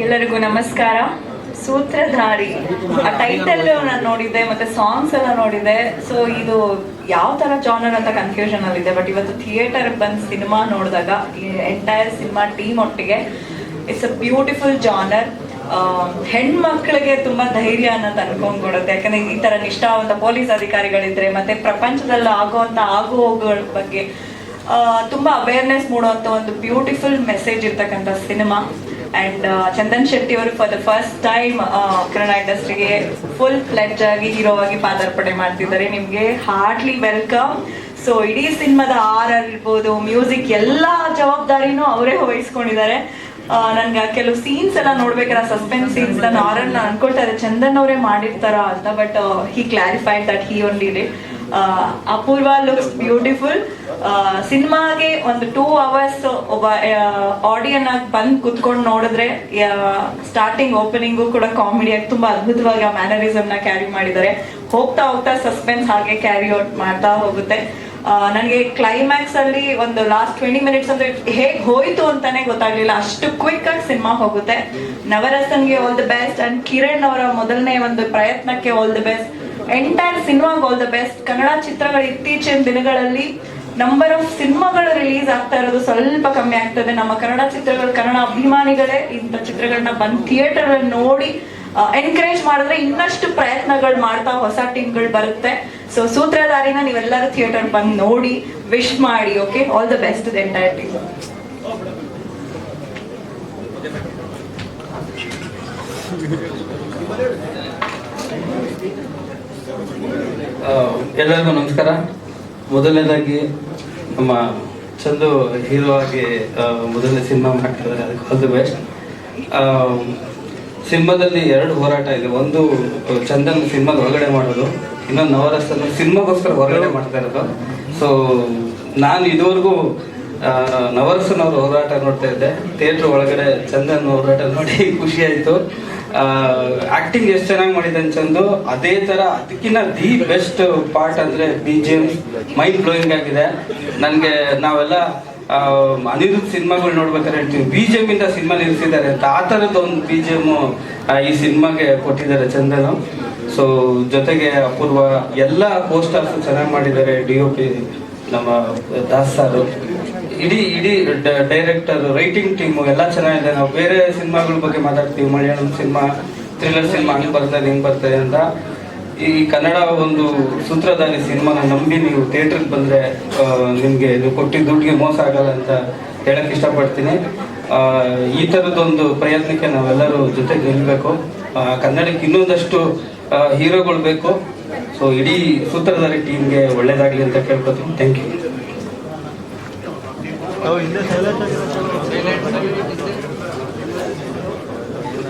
ಎಲ್ಲರಿಗೂ ನಮಸ್ಕಾರ. ಸೂತ್ರಧಾರಿ. ಆ ಟೈಟಲ್ ನಾನು ನೋಡಿದ್ದೆ, ಮತ್ತೆ ಸಾಂಗ್ಸ್ ಎಲ್ಲ ನೋಡಿದೆ ಸೊ ಇದು ಯಾವ ತರ ಜಾನರ್ ಅಂತ ಕನ್ಫ್ಯೂಷನ್ ಅಲ್ಲಿ ಇದೆ ಬಟ್ ಇವತ್ತು ಥಿಯೇಟರ್ ಬಂದು ಸಿನಿಮಾ ನೋಡಿದಾಗ, ಈ ಎಂಟೈರ್ ಸಿನಿಮಾ ಟೀಮ್ ಒಟ್ಟಿಗೆ ಇಟ್ಸ್ ಅ ಬ್ಯೂಟಿಫುಲ್ ಜಾನರ್ ಹೆಣ್ಮಕ್ಳಿಗೆ ತುಂಬಾ ಧೈರ್ಯ ಅನ್ನೋದು ಅನ್ಕೊಂಡ್ಕೊಡುತ್ತೆ ಯಾಕಂದ್ರೆ ಈ ತರ ನಿಷ್ಠಾವಂತ ಪೊಲೀಸ್ ಅಧಿಕಾರಿಗಳಿದ್ರೆ, ಮತ್ತೆ ಪ್ರಪಂಚದಲ್ಲಿ ಆಗುವಂತ ಆಗು ಹೋಗುಗಳ ಬಗ್ಗೆ ತುಂಬಾ ಅವೇರ್ನೆಸ್ ಮೂಡುವಂತ ಒಂದು ಬ್ಯೂಟಿಫುಲ್ ಮೆಸೇಜ್ ಇರ್ತಕ್ಕಂಥ ಸಿನಿಮಾ ಅಂಡ್ ಚಂದನ್ ಶೆಟ್ಟಿ ಅವರು for the first time Kannada ಇಂಡಸ್ಟ್ರಿಗೆ ಫುಲ್ ಫ್ಲೆಡ್ಜ್ ಆಗಿ ಹೀರೋ ಆಗಿ ಪಾದಾರ್ಪಣೆ ಮಾಡ್ತಿದ್ದಾರೆ. ನಿಮ್ಗೆ ಹಾರ್ಟ್ಲಿ ವೆಲ್ಕಮ್ ಸೊ ಇಡೀ ಸಿನಿಮಾದ ಆರ್ ಇರ್ಬೋದು ಮ್ಯೂಸಿಕ್ ಎಲ್ಲ ಜವಾಬ್ದಾರಿನೂ ಅವರೇ ವಹಿಸ್ಕೊಂಡಿದ್ದಾರೆ. ನನ್ಗೆ ಕೆಲವು ಸೀನ್ಸ್ ಎಲ್ಲ ನೋಡ್ಬೇಕಾದ್ರೆ ಸಸ್ಪೆನ್ಸ್ ಸೀನ್ಸ್ ನಾನು ಆರನ್ನ ಅನ್ಕೊಳ್ತಾ ಇದ್ದೆ. ಚಂದನ್ ಅವರೇ ಮಾಡಿರ್ತಾರ ಅಂತ but he clarified that he only did Apoorva looks beautiful ಸಿನಿಮಾಗೆ ಒಂದು ಟೂ ಅವರ್ಸ್ ಒಬ್ಬ ಆಡಿಯನ್ ಆಗಿ ಬಂದು ಕುತ್ಕೊಂಡು ನೋಡಿದ್ರೆ ಸ್ಟಾರ್ಟಿಂಗ್ ಓಪನಿಂಗು ಕೂಡ ಕಾಮಿಡಿಯಾಗಿ ತುಂಬಾ ಅದ್ಭುತವಾಗಿ ಆ ಮ್ಯಾನರಿಸಮ್ನ ಕ್ಯಾರಿ ಮಾಡಿದ್ದಾರೆ. ಹೋಗ್ತಾ ಹೋಗ್ತಾ ಸಸ್ಪೆನ್ಸ್ ಹಾಗೆ ಕ್ಯಾರಿ ಔಟ್ ಮಾಡ್ತಾ ಹೋಗುತ್ತೆ. ನನಗೆ ಕ್ಲೈಮ್ಯಾಕ್ಸ್ ಅಲ್ಲಿ ಒಂದು ಲಾಸ್ಟ್ ಟ್ವೆಂಟಿ ಮಿನಿಟ್ಸ್ ಅಂದ್ರೆ ಹೇಗ್ ಹೋಯ್ತು ಅಂತಾನೆ ಗೊತ್ತಾಗ್ಲಿಲ್ಲ. ಅಷ್ಟು ಕ್ವಿಕ್ ಆಗಿ ಸಿನಿಮಾ ಹೋಗುತ್ತೆ. ನವರಸನ್ಗೆ all the best and Kiran ಅವರ ಮೊದಲನೇ ಒಂದು ಪ್ರಯತ್ನಕ್ಕೆ ಆಲ್ ದಿ ಬೆಸ್ಟ್ ಎಂಟೈರ್ ಸಿನಿಮಾಗೆ ಆಲ್ ದ ಬೆಸ್ಟ್. ಕನ್ನಡ ಚಿತ್ರಗಳು ಇತ್ತೀಚಿನ ದಿನಗಳಲ್ಲಿ ನಂಬರ್ ಆಫ್ ಸಿನಿಮಾಗಳು ರಿಲೀಸ್ ಆಗ್ತಾ ಇರೋದು ಸ್ವಲ್ಪ ಕಮ್ಮಿ ಆಗ್ತದೆ. ನಮ್ಮ ಕನ್ನಡ ಚಿತ್ರಗಳು ಕನ್ನಡ ಅಭಿಮಾನಿಗಳೇ ಇಂಥ ಚಿತ್ರಗಳನ್ನ ಬಂದು ಥಿಯೇಟರ್ ನೋಡಿ ಎನ್ಕರೇಜ್ ಮಾಡಿದ್ರೆ ಇನ್ನಷ್ಟು ಪ್ರಯತ್ನಗಳು ಮಾಡ್ತಾ ಹೊಸ ಟೀಮ್ಗಳು ಬರುತ್ತೆ. ಸೊ ಸೂತ್ರಧಾರಿನ ನೀವೆಲ್ಲರೂ ಥಿಯೇಟರ್ ಬಂದು ನೋಡಿ ವಿಶ್ ಮಾಡಿ okay all the best the entire team ಆ, ಎಲ್ಲರಿಗೂ ನಮಸ್ಕಾರ. ಮೊದಲನೇದಾಗಿ ನಮ್ಮ ಚಂದು ಹೀರೋ ಆಗಿ ಮೊದಲನೇ ಸಿನಿಮಾ ಮಾಡ್ತಿದ್ದಾರೆ, ಅದಕ್ಕೆ ಆಲ್ ದಿ ಬೆಸ್ಟ್. ಸಿನಿಮಾದಲ್ಲಿ ಎರಡು ಹೋರಾಟ ಇದೆ. ಒಂದು, ಚಂದನ್ ಸಿನಿಮಾದ ಹೊರಗಡೆ ಮಾಡೋದು, ಇನ್ನೊಂದು ನವರಸನ ಸಿನಿಮಾಗೋಸ್ಕರ ಹೊರಗಡೆ ಮಾಡ್ತಾ ಇರೋದು. ಸೊ ನಾನು ಇದುವರೆಗೂ ನವರಸನವ್ರ ಹೋರಾಟ ನೋಡ್ತಾ ಇದ್ದೆ. ಥಿಯೇಟ್ರ್ ಒಳಗಡೆ ಚಂದನ್ ಹೋರಾಟ ನೋಡಿ ಖುಷಿ ಆಯ್ತು. ಆಕ್ಟಿಂಗ್ ಎಷ್ಟು ಚೆನ್ನಾಗಿ ಮಾಡಿದೆ ಚಂದು ಅದೇ ತರ ಅದಕ್ಕಿಂತ ದಿ ಬೆಸ್ಟ್ ಪಾರ್ಟ್ ಅಂದ್ರೆ B G M mind blowing ಆಗಿದೆ. ನನಗೆ ನಾವೆಲ್ಲ ಅನಿರುದ್ಧ ಸಿನಿಮಾಗಳು ನೋಡ್ಬೇಕಾದ್ರೆ ಹೇಳ್ತೀವಿ. ಬಿ ಜಿ ಎಂ ಇಂದ ಸಿನಿಮಾ ನಿಲ್ಸಿದ್ದಾರೆ ಅಂತ. ಆ ಥರದ್ದು ಒಂದು ಬಿ ಜಿ ಎಂ ಈ ಸಿನಿಮಾಗೆ ಕೊಟ್ಟಿದ್ದಾರೆ ಚಂದನು. ಸೊ ಜೊತೆಗೆ ಅಪೂರ್ವ ಎಲ್ಲ ಪೋಸ್ಟರ್ಸ್ ಚೆನ್ನಾಗಿ ಮಾಡಿದ್ದಾರೆ. ಡಿ ಒ ಪಿ ನಮ್ಮ ದಾಸ್ ಸಾರು. ಇಡೀ ಇಡೀ ಡೈರೆಕ್ಟರ್ ರೈಟಿಂಗ್ ಟೀಮು ಎಲ್ಲ ಚೆನ್ನಾಗಿದೆ. ನಾವು ಬೇರೆ ಸಿನಿಮಾಗಳ ಬಗ್ಗೆ ಮಾತಾಡ್ತೀವಿ. ಮಲಯಾಳಂ ಸಿನಿಮಾ ಥ್ರಿಲ್ಲರ್ ಸಿನಿಮಾ ಹಂಗೆ ಬರ್ತದೆ, ಹಿಂಗೆ ಬರ್ತದೆ ಅಂತ. ಈ ಕನ್ನಡ ಒಂದು ಸೂತ್ರಧಾರಿ ಸಿನಿಮಾನ ನಂಬಿ ನೀವು ಥಿಯೇಟ್ರಿಗೆ ಬಂದರೆ ನಿಮಗೆ ನೀವು ಕೊಟ್ಟಿದ್ದ ದುಡ್ಡಿಗೆ ಮೋಸ ಆಗಲ್ಲ ಅಂತ ಹೇಳಕ್ಕೆ ಇಷ್ಟಪಡ್ತೀನಿ. ಈ ಥರದ್ದೊಂದು ಪ್ರಯತ್ನಕ್ಕೆ ನಾವೆಲ್ಲರೂ ಜೊತೆಗೆ ನಿಲ್ಲಬೇಕು ಕನ್ನಡಕ್ಕೆ ಇನ್ನೊಂದಷ್ಟು ಹೀರೋಗಳು ಬೇಕು. ಸೊ ಇಡೀ ಸೂತ್ರಧಾರಿ ಟೀಮ್ಗೆ ಒಳ್ಳೇದಾಗಲಿ ಅಂತ ಕೇಳ್ಕೊತೀನಿ. ಥ್ಯಾಂಕ್ ಯು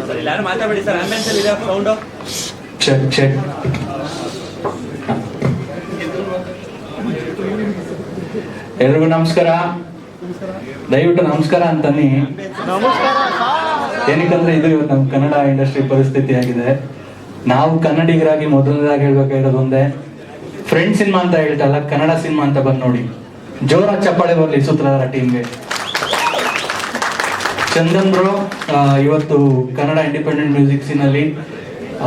ಸರ್ ಇಲ್ಲಿ ಯಾರು ಮಾತಾಡಬೇಡಿ ಸರ್ ಆಂಬುಲೆನ್ಸ್ ಅಲ್ಲಿ ಇದೆ ಸೌಂಡು ಚೆಕ್ ಚೆಕ್ ಎಲ್ರಿಗೂ ನಮಸ್ಕಾರ. ದಯವಿಟ್ಟು ನಮಸ್ಕಾರ ಅಂತನ್ನಿ. ಏನಕ್ಕಂದ್ರೆ ಇದು ಇವತ್ತು ನಮ್ಮ ಕನ್ನಡ ಇಂಡಸ್ಟ್ರಿ ಪರಿಸ್ಥಿತಿ ಆಗಿದೆ. ನಾವು ಕನ್ನಡಿಗರಾಗಿ ಮೊದಲನೇದಾಗಿ ಹೇಳ್ಬೇಕಾಗಿರೋದು ಒಂದೇ ಫ್ರೆಂಡ್ ಸಿನಿಮಾ ಅಂತ ಹೇಳ್ತಲ್ಲ ಕನ್ನಡ ಸಿನಿಮಾ ಅಂತ ಬಂದು ನೋಡಿ. ಜೋರ ಚಪ್ಪಾಳೆ ಬರಲಿ ಸೂತ್ರಧಾರ ಟೀಮ್ಗೆ ಚಂದನ್ ಬ್ರೋ ಇವತ್ತು ಕನ್ನಡ ಇಂಡಿಪೆಂಡೆಂಟ್ ಮ್ಯೂಸಿಕ್ ಸೀನಲ್ಲಿ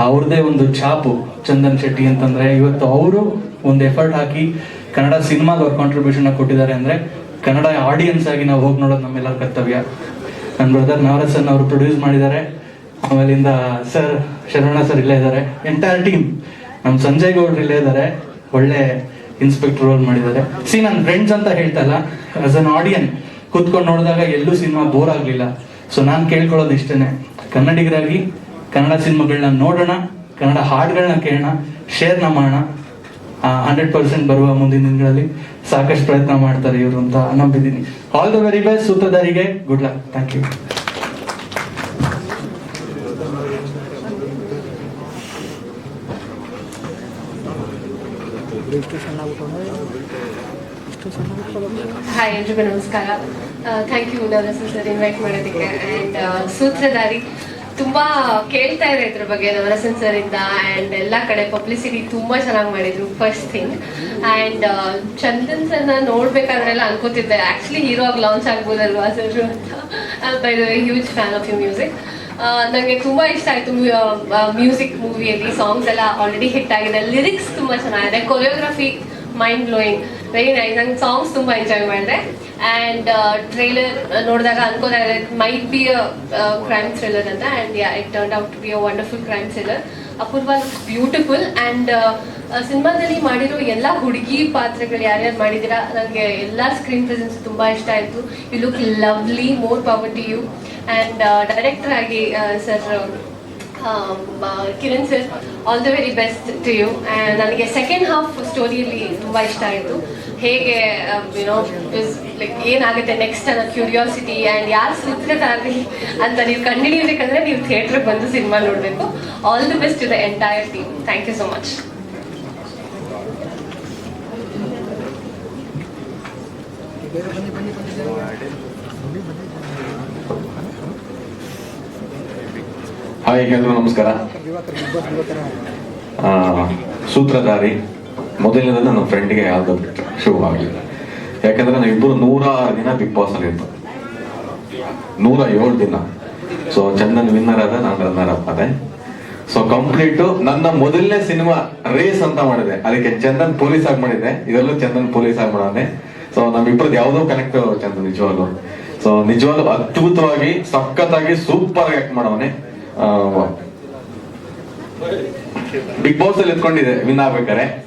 ಅವ್ರದೇ ಒಂದು ಛಾಪು, ಚಂದನ್ ಶೆಟ್ಟಿ ಅಂತಂದ್ರೆ. ಇವತ್ತು ಅವರು ಒಂದು ಎಫರ್ಟ್ ಹಾಕಿ ಕನ್ನಡ ಸಿನಿಮಾದ ಅವ್ರ ಕಾಂಟ್ರಿಬ್ಯೂಷನ್ ಕೊಟ್ಟಿದ್ದಾರೆ ಅಂದ್ರೆ, ಕನ್ನಡ ಆಡಿಯನ್ಸ್ ಆಗಿ ನಾವು ಹೋಗಿ ನೋಡೋದು ನಮ್ಮೆಲ್ಲರ ಕರ್ತವ್ಯ. ನನ್ನ ಬ್ರದರ್ ನವರಸನ್ ಅವರು ಪ್ರೊಡ್ಯೂಸ್ ಮಾಡಿದ್ದಾರೆ. ಆಮೇಲಿಂದ ಸರ್ ಶರಣ ಸರ್ ಇಲ್ಲೇ ಇದ್ದಾರೆ. ಎಂಟೈರ್ ಟೀಮ್ ನಮ್ಮ ಸಂಜಯ್ ಗೌಡ್ರು ಇಲ್ಲೇ ಇದ್ದಾರೆ. ಒಳ್ಳೆ ಇನ್ಸ್ಪೆಕ್ಟರ್ ರೋಲ್ ಮಾಡಿದ್ದಾರೆ. ಸಿ ನನ್ನ ಫ್ರೆಂಡ್ಸ್ ಅಂತ ಹೇಳ್ತಲ್ಲ ಆಸ್ ಅನ್ ಆಡಿಯನ್ ಕೂತ್ಕೊಂಡು ನೋಡಿದಾಗ ಎಲ್ಲೂ ಸಿನಿಮಾ ಬೋರ್ ಆಗಲಿಲ್ಲ. ಸೊ ನಾನು ಕೇಳ್ಕೊಳ್ಳೋದು ಇಷ್ಟೇನೆ. ಕನ್ನಡಿಗರಾಗಿ, ಕನ್ನಡ ಸಿನಿಮಾಗಳನ್ನ ನೋಡೋಣ, ಕನ್ನಡ ಹಾಡುಗಳನ್ನ ಕೇಳೋಣ ಶೇರ್ನ ಮಾಡೋಣ. ಹಂಡ್ರೆಡ್ ಪರ್ಸೆಂಟ್ ಬರುವ ಮುಂದಿನ ದಿನಗಳಲ್ಲಿ ಸಾಕಷ್ಟು ಪ್ರಯತ್ನ ಮಾಡ್ತಾರೆ ಇವರು ಅಂತ ನಂಬಿದ್ದೀನಿ. All the very best ಸೂತ್ರಧಾರಿಗೆ. Good luck thank you hi ಎಲ್ರಿಗೂ ನಮಸ್ಕಾರ. Thank you Navarasan sir invite ಮಾಡೋದಕ್ಕೆ ಆ್ಯಂಡ್ ಸೂತ್ರಧಾರಿ ತುಂಬ ಕೇಳ್ತಾ ಇದೆ ಇದ್ರ ಬಗ್ಗೆ, ನವರಸನ್ ಸರ್ ಇಂದ. ಆ್ಯಂಡ್ ಎಲ್ಲ ಕಡೆ ಪಬ್ಲಿಸಿಟಿ ತುಂಬ ಚೆನ್ನಾಗಿ ಮಾಡಿದ್ರು ಫಸ್ಟ್ ಥಿಂಗ್ ಆ್ಯಂಡ್ ಚಂದನ್ ಸರ್ನ ನೋಡ್ಬೇಕಾದ್ರೆಲ್ಲ ಅನ್ಕೋತಿದ್ದೆ. ಆ್ಯಕ್ಚುಲಿ ಹೀರೋ ಆಗಿ ಲಾಂಚ್ ಆಗ್ಬೋದಲ್ವಾ ಸರ್ ಅಂತ. By huge fan of you music ನನಗೆ ತುಂಬ ಇಷ್ಟ ಆಯಿತು ಮ್ಯೂಸಿಕ್ ಮೂವಿಯಲ್ಲಿ ಸಾಂಗ್ಸ್ ಎಲ್ಲ ಆಲ್ರೆಡಿ ಹಿಟ್ ಆಗಿದೆ. ಲಿರಿಕ್ಸ್ ತುಂಬ ಚೆನ್ನಾಗಿದೆ. Choreography mind blowing very nice ನಂಗೆ ಸಾಂಗ್ಸ್ ತುಂಬ ಎಂಜಾಯ್ ಮಾಡಿದೆ. ಆ್ಯಂಡ್ ಟ್ರೈಲರ್ ನೋಡಿದಾಗ ಅನ್ಕೋತಾ might be a crime thriller ಅಂತ. And it turn out to be a wonderful crime thriller Apoorva beautiful and ಸಿನಿಮಾದಲ್ಲಿ ಮಾಡಿರೋ ಎಲ್ಲ ಹುಡುಗಿ ಪಾತ್ರಗಳು ಯಾರ್ಯಾರು ಮಾಡಿದಿರಾ ನನಗೆ ಎಲ್ಲ ಸ್ಕ್ರೀನ್ ಪ್ರೆಸೆನ್ಸ್ ತುಂಬ ಇಷ್ಟ ಆಯಿತು. You look lovely more power to you and director ಆಗಿ sir Kiran sir all the very best to you ನನಗೆ ಸೆಕೆಂಡ್ ಹಾಫ್ ಸ್ಟೋರಿಯಲ್ಲಿ ತುಂಬ ಇಷ್ಟ ಆಯಿತು. ಹೇಗೆ ಯುನೋ ಲೈಕ್ ಏನಾಗುತ್ತೆ ನೆಕ್ಸ್ಟ್ ಅನ್ನೋ ಕ್ಯೂರಿಯಾಸಿಟಿ ಆ್ಯಂಡ್ ಯಾರು ಸೂತ್ರಧಾರಿ ಅಂತ ನೀವು ಕಂಡಿಡಿಯಬೇಕಂದ್ರೆ ನೀವು ಥಿಯೇಟ್ರಿಗೆ ಬಂದು ಸಿನಿಮಾ ನೋಡಬೇಕು. All the best to the entire team thank you so much hi ಎಲ್ರಿಗೂ ನಮಸ್ಕಾರ. ಸೂತ್ರಧಾರಿ ಮೊದಲನೇದು ನನ್ನ ಫ್ರೆಂಡ್ಗೆ ಯಾವ್ದು ಶುಭವಾಗಲಿ. ಯಾಕಂದ್ರೆ ನಾವಿಬ್ಬರು ನೂರ ಆರು ದಿನ ಬಿಗ್ ಬಾಸ್ ಅಲ್ಲಿ ಇದ್ದು ನೂರ ಏಳು ದಿನ. ಸೊ ಚಂದನ್ ವಿನ್ನರ್ ಆದ, ನಾನು ರನ್ನರ್ ಅಪ್ ಅದೇ ಸೊ ಕಂಪ್ಲೀಟ್ ನನ್ನ ಮೊದಲನೇ ಸಿನಿಮಾ ರೇಸ್ ಅಂತ ಮಾಡಿದೆ. ಅದಕ್ಕೆ ಚಂದನ್ ಪೊಲೀಸ್ ಆಗಿ ಮಾಡಿದ್ದೆ ಇದರಲ್ಲೂ ಚಂದನ್ ಪೊಲೀಸ್ ಆಗಿ ಮಾಡೋನೆ. ಸೊ ನಮ್ಮಿಬ್ಬರದ್ದು ಯಾವುದೋ ಕನೆಕ್ಟ್ ಚಂದನ್ ನಿಜವಾಗ್ಲು. ಸೊ ನಿಜವಾಗ್ಲು ಅದ್ಭುತವಾಗಿ, ಸಖತ್ತಾಗಿ ಸೂಪರ್ ಆಗಿ ಆಕ್ಟ್ ಮಾಡವನೆ ಬಿಗ್ ಬಾಸ್ ಅಲ್ಲಿ ಎತ್ಕೊಂಡಿದೆ ವಿನ್ ಆಗ್ಬೇಕಾರೆ